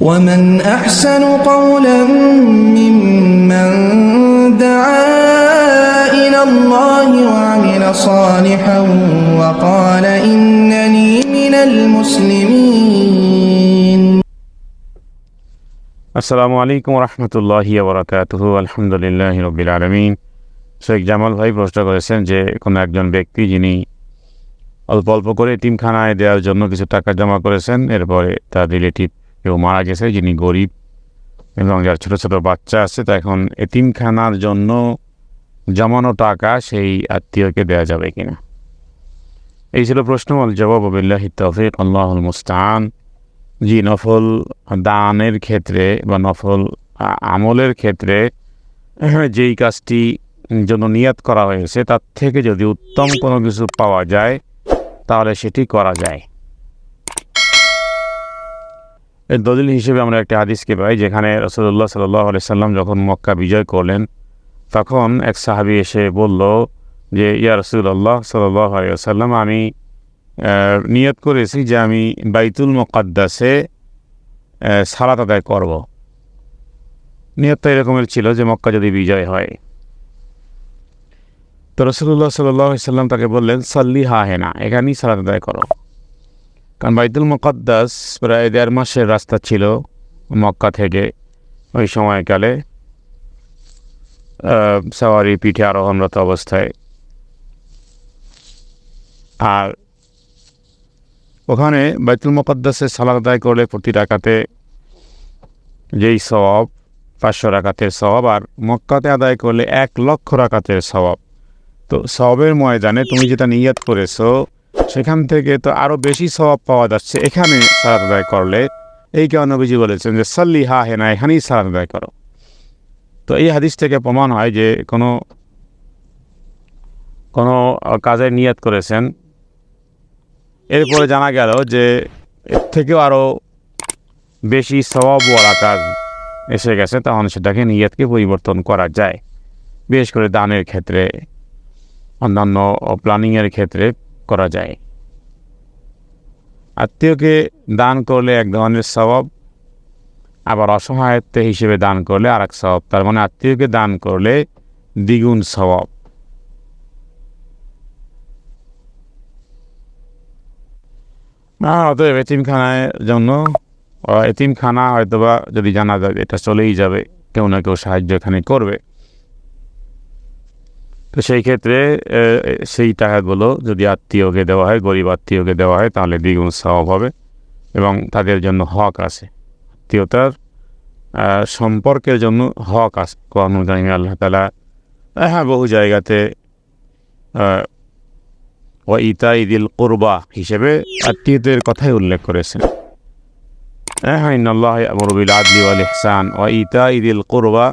ومن أحسن قولا ممن دعا إلى الله وعمل صالحا وقال إنني من المسلمين আসসালামু আলাইকুম রহমতুল্লাহি বরাকাতুহু আলহামদুলিল্লাহ রবিল আলমিন শেখ জামাল ভাই প্রশ্ন করেছেন যে কোনো একজন ব্যক্তি যিনি অল্প অল্প করে এতিমখানায় দেওয়ার জন্য কিছু টাকা জমা করেছেন এরপরে তার রিলেটিভ কেউ মারা গেছে, যিনি গরিব। এবং যার ছোটো ছোটো বাচ্চা আছে, তা এখন এতিমখানার জন্য জমানো টাকা সেই আত্মীয়কে দেওয়া যাবে কিনা? এই ছিল প্রশ্ন আল জবাব বিল্লাহি তৌফিক, আল্লাহুল মুস্তান জি, নফল দানের ক্ষেত্রে বা নফল আমলের ক্ষেত্রে যেই কাজটি জন্য নিয়াত করা হয়েছে, তার থেকে যদি উত্তম কোনো কিছু পাওয়া যায়, তাহলে সেটি করা যায়। এর দলিল হিসেবে আমরা একটা হাদিসকে পাই যেখানে রসদুল্লাহ সাল্লাহ সাল্লাম যখন মক্কা বিজয় করলেন, তখন এক সাহাবি এসে বলল যে, ইয়া রসুল্লাহ সাল্লাহ সাল্লাম আমি নিয়ত করেছি যে আমি বাইতুল মোকাদ্দাসে সালাত আদায় করব। নিয়তটা এরকমের ছিল যে মক্কা যদি বিজয় হয়। তো রসুল্লাহ সাল্লাম তাকে বললেন, সাল্লি হা হেনা এখানেই সালাত আদায় করো। কারণ বাইতুল মোকাদ্দাস প্রায় দেড় মাসের রাস্তা ছিল মক্কা থেকে। ওই সময়কালে সাওয়ারি পিঠে আরোহণরত অবস্থায়। আর ওখানে বাইতুল মোকাদ্দাসে সালাদ আদায় করলে প্রতি রাকাতে যেই সওয়াব, পাঁচশো রাকাতের সওয়াব, আর মক্কাতে আদায় করলে এক লক্ষ রাকাতের সওয়াব। তো সওয়াবের ময়দানে তুমি যেটা নিয়ত করেছ সেখান থেকে তো আরও বেশি সওয়াব পাওয়া যাচ্ছে। এখানে সালাদ আদায় করলে, এই কারণে নবীজি বলেছেন যে, সাল্লি হা হেনা এখানেই সালাদ আদায় করো। তো এই হাদিস থেকে প্রমাণ হয় যে, কোনো কোনো কাজে নিয়াত করেছেন। এরপরে জানা গেল যে, এর থেকেও আরও বেশি স্বভাব স্বভাবওয়ালা কাজ এসে গেছে, তখন সেটাকে নিয়াতকে পরিবর্তন করা যায়। বিশেষ করে দানের ক্ষেত্রে, অন্যান্য প্ল্যানিংয়ের ক্ষেত্রে করা যায়। আত্মীয়কে দান করলে এক ধরনের স্বভাব, আবার অসহায়ত্ব হিসেবে দান করলে আর এক স্বভাব। তার মানে আত্মীয়কে দান করলে দ্বিগুণ স্বভাব। অতএব এতিমখানায় জন্য, এতিমখানা হয়তোবা যদি জানা যায়, এটা চলেই যাবে। কেউ না কেউ সাহায্য এখানে করবে। তো সেই ক্ষেত্রে সেই টাকাগুলো যদি আত্মীয়কে দেওয়া হয়, গরিব আত্মীয়কে দেওয়া হয়, তাহলে দ্বিগুণ স্বভাব হবে এবং তাদের জন্য হক আছে। আত্মীয়তার সম্পর্কের জন্য হক আছে। কোরআন কারিমে আল্লাহ তালা হ্যাঁ বহু জায়গাতে ও ইতা ইদিল কোরবা হিসেবে আত্মীয়দের কথাই উল্লেখ করেছেন। হ্যাঁ ইন্নআল্লাহ আমরুবিল আদলি ওয়াল ইহসান। ও ইতা ইদিল কোরবা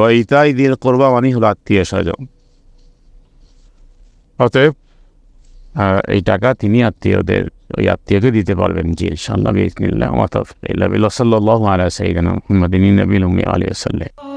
ও ইতাই ইদিল করবা মানে হলো আত্মীয় স্বজন। অতএব এই টাকা তিনি আত্মীয়দের, ওই আত্মীয়কে দিতে পারবেন জি সাল্লাহ ইসমিল্লাহ মাতফ ইল্লাহ সাল্লাহ আলা সাইয়্যিদিনা মুহাম্মাদিন নবিয়্যিল উম্মি আলাইহি ওয়াসাল্লাম।